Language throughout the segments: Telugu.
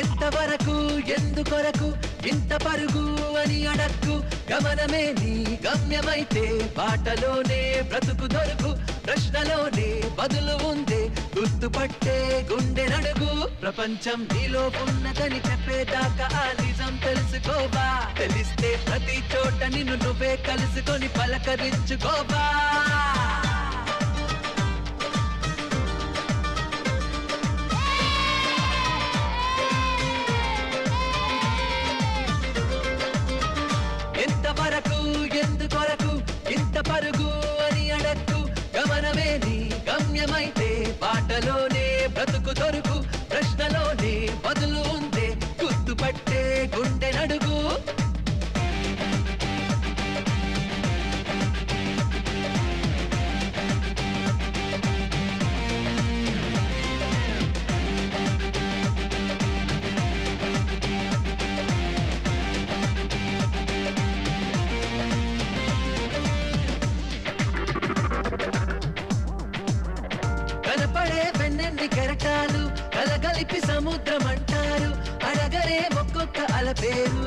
ఎంతవరకు ఎందుకొరకు ఇంత పరుగు అని అడక్కు. గమనమే నీ గమ్యమైతే బాటలోనే బ్రతుకు దొరుకు. ప్రశ్నలోనే బదులు ఉందే గుర్తుపట్టే గుండె నడుగు. ప్రపంచం నీలో ఉన్నదని చెప్పేదాకా ఆ నిజం తెలుసుకోబా తెలిస్తే ప్రతి చోట నిన్ను నువ్వే కలుసుకొని పలకరించుకోబా గమ్యమైతే బాటలోనే బ్రతుకు దొరుకు కనపడే వెన్నెన్ని కెరటాలు కలగలిపి సముద్రం అంటారు అడగరే ఒక్కొక్క అలపేరు.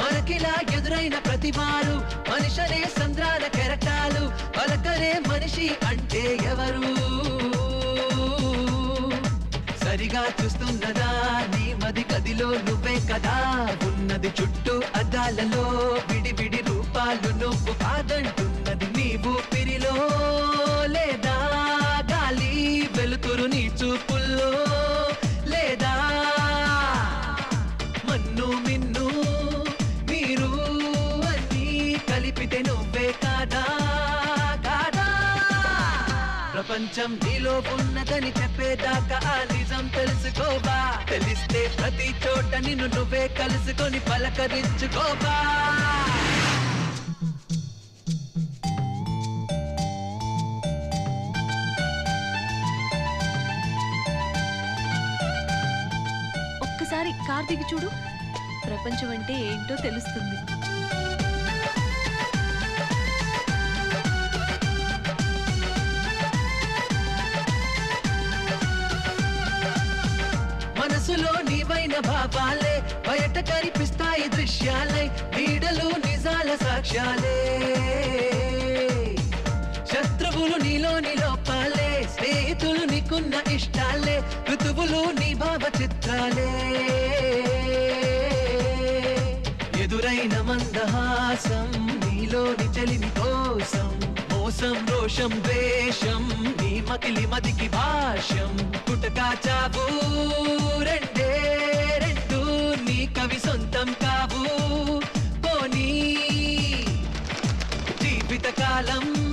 మనకిలా ఎదురైన ప్రతివారు మనిషనే సంద్రాల కెరటాలు పలకరే మనిషి అంటే ఎవరు? సరిగా చూస్తున్నదా నీ మది గదిలో నువ్వే కదా? ఉన్నది చుట్టూ అద్దాలలో విడి కలిపితే నువ్వే కాదా? కాదా? ప్రపంచం నీలో ఉన్నదని చెప్పేదాకా ఆ నిజం తెలుసుకోవా? తెలిస్తే ప్రతి చోట నిన్ను నువ్వే కలుసుకొని పలకరించుకోవా? ఒక్కసారి కార్ దిగి చూడు. ప్రపంచం అంటే ఏంటో తెలుస్తుంది. భావాలే బయట కనిపిస్తాయి దృశ్యాలే నీడలు నిజాల సాక్ష్యాలే. శత్రువులు నీలోని లోపాలే స్నేహితులు నీకున్న ఇష్టాలే ఋతువులు నీ భావ చిత్రాలే ఎదురైన మందహాసం నీలోని చలిమి కోసం మోసం రోషం ద్వేషం నీ మకిలి మదికి భాషం కాలం